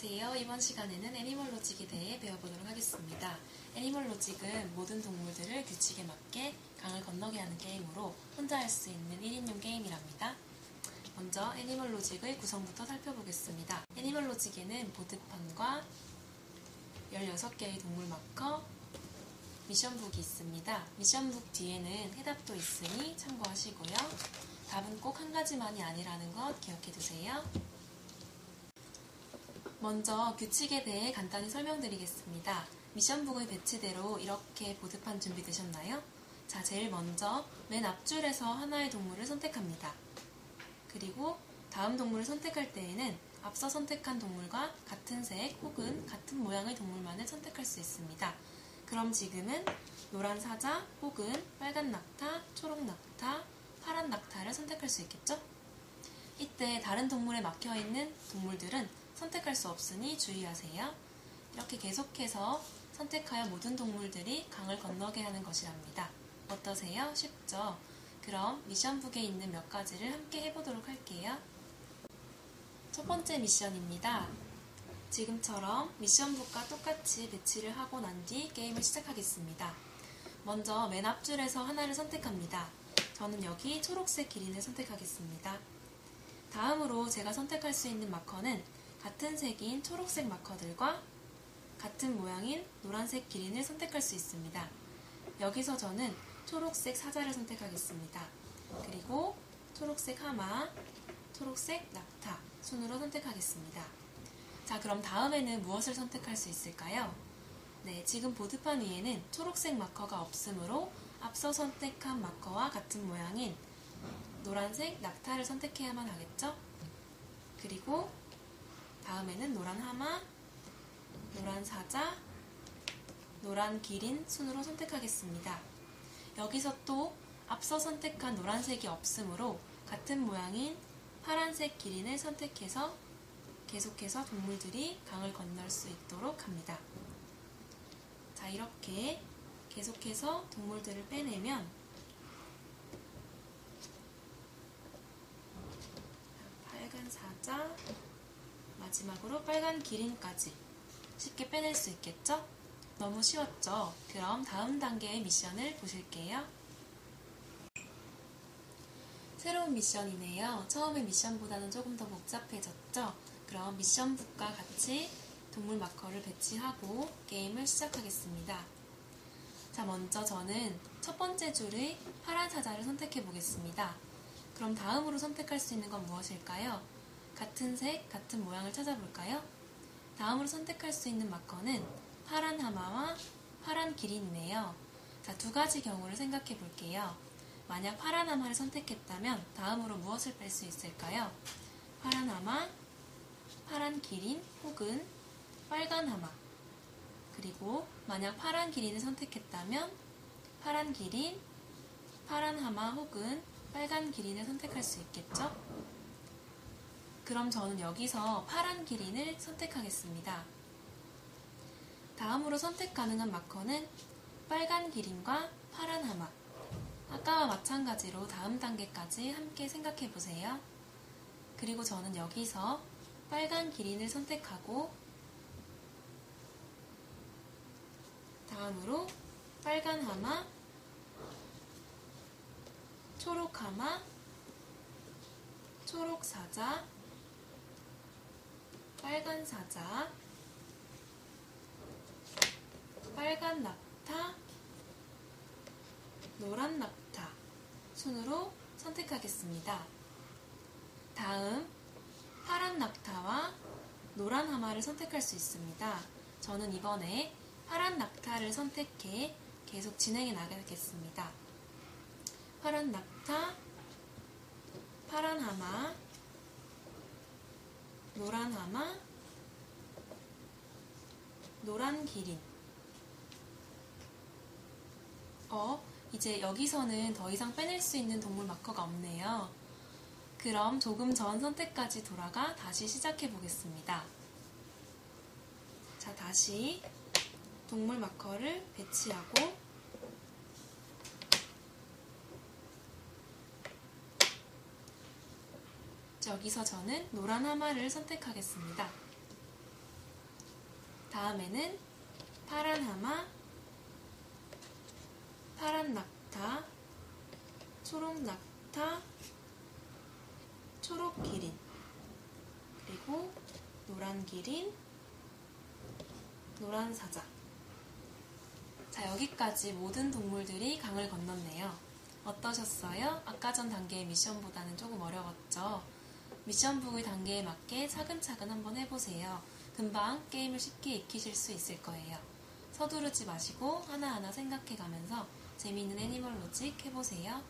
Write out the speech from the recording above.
안녕하세요. 이번 시간에는 애니멀 로직에 대해 배워보도록 하겠습니다. 애니멀 로직은 모든 동물들을 규칙에 맞게 강을 건너게 하는 게임으로 혼자 할 수 있는 1인용 게임이랍니다. 먼저 애니멀 로직의 구성부터 살펴보겠습니다. 애니멀 로직에는 보드판과 16개의 동물 마커, 미션북이 있습니다. 미션북 뒤에는 해답도 있으니 참고하시고요. 답은 꼭 한 가지만이 아니라는 것 기억해 두세요. 먼저 규칙에 대해 간단히 설명드리겠습니다. 미션북의 배치대로 이렇게 보드판 준비되셨나요? 자, 제일 먼저 맨 앞줄에서 하나의 동물을 선택합니다. 그리고 다음 동물을 선택할 때에는 앞서 선택한 동물과 같은 색 혹은 같은 모양의 동물만을 선택할 수 있습니다. 그럼 지금은 노란 사자 혹은 빨간 낙타, 초록 낙타, 파란 낙타를 선택할 수 있겠죠? 이때 다른 동물에 막혀 있는 동물들은 선택할 수 없으니 주의하세요. 이렇게 계속해서 선택하여 모든 동물들이 강을 건너게 하는 것이랍니다. 어떠세요? 쉽죠? 그럼 미션북에 있는 몇 가지를 함께 해보도록 할게요. 첫 번째 미션입니다. 지금처럼 미션북과 똑같이 배치를 하고 난 뒤 게임을 시작하겠습니다. 먼저 맨 앞줄에서 하나를 선택합니다. 저는 여기 초록색 기린을 선택하겠습니다. 다음으로 제가 선택할 수 있는 마커는 같은 색인 초록색 마커들과 같은 모양인 노란색 기린을 선택할 수 있습니다. 여기서 저는 초록색 사자를 선택하겠습니다. 그리고 초록색 하마, 초록색 낙타 순으로 선택하겠습니다. 자, 그럼 다음에는 무엇을 선택할 수 있을까요? 네, 지금 보드판 위에는 초록색 마커가 없으므로 앞서 선택한 마커와 같은 모양인 노란색 낙타를 선택해야만 하겠죠? 그리고 다음에는 노란 하마, 노란 사자, 노란 기린 순으로 선택하겠습니다. 여기서 또 앞서 선택한 노란색이 없으므로 같은 모양인 파란색 기린을 선택해서 계속해서 동물들이 강을 건널 수 있도록 합니다. 자, 이렇게 계속해서 동물들을 빼내면 빨간 사자, 마지막으로 빨간 기린까지 쉽게 빼낼 수 있겠죠? 너무 쉬웠죠? 그럼 다음 단계의 미션을 보실게요. 새로운 미션이네요. 처음의 미션보다는 조금 더 복잡해졌죠? 그럼 미션북과 같이 동물 마커를 배치하고 게임을 시작하겠습니다. 자, 먼저 저는 첫 번째 줄의 파란 사자를 선택해 보겠습니다. 그럼 다음으로 선택할 수 있는 건 무엇일까요? 같은 색, 같은 모양을 찾아볼까요? 다음으로 선택할 수 있는 마커는 파란 하마와 파란 기린이네요. 자, 두 가지 경우를 생각해 볼게요. 만약 파란 하마를 선택했다면 다음으로 무엇을 뺄 수 있을까요? 파란 하마, 파란 기린 혹은 빨간 하마. 그리고 만약 파란 기린을 선택했다면 파란 기린, 파란 하마 혹은 빨간 기린을 선택할 수 있겠죠? 그럼 저는 여기서 파란 기린을 선택하겠습니다. 다음으로 선택 가능한 마커는 빨간 기린과 파란 하마. 아까와 마찬가지로 다음 단계까지 함께 생각해 보세요. 그리고 저는 여기서 빨간 기린을 선택하고 다음으로 빨간 하마, 초록 하마, 초록 사자, 빨간 사자, 빨간 낙타, 노란 낙타 순으로 선택하겠습니다. 다음 파란 낙타와 노란 하마를 선택할 수 있습니다. 저는 이번에 파란 낙타를 선택해 계속 진행해 나가겠습니다. 파란 낙타, 파란 하마, 노란 하마, 노란 기린. 어, 이제 여기서는 더 이상 빼낼 수 있는 동물 마커가 없네요. 그럼 조금 전 선택까지 돌아가 다시 시작해 보겠습니다. 자, 다시 동물 마커를 배치하고 여기서 저는 노란 하마를 선택하겠습니다. 다음에는 파란 하마, 파란 낙타, 초록 낙타, 초록 기린, 그리고 노란 기린, 노란 사자. 자, 여기까지 모든 동물들이 강을 건넜네요. 어떠셨어요? 아까 전 단계의 미션보다는 조금 어려웠죠? 미션북의 단계에 맞게 차근차근 한번 해보세요. 금방 게임을 쉽게 익히실 수 있을 거예요. 서두르지 마시고 하나하나 생각해가면서 재미있는 애니멀 로직 해보세요.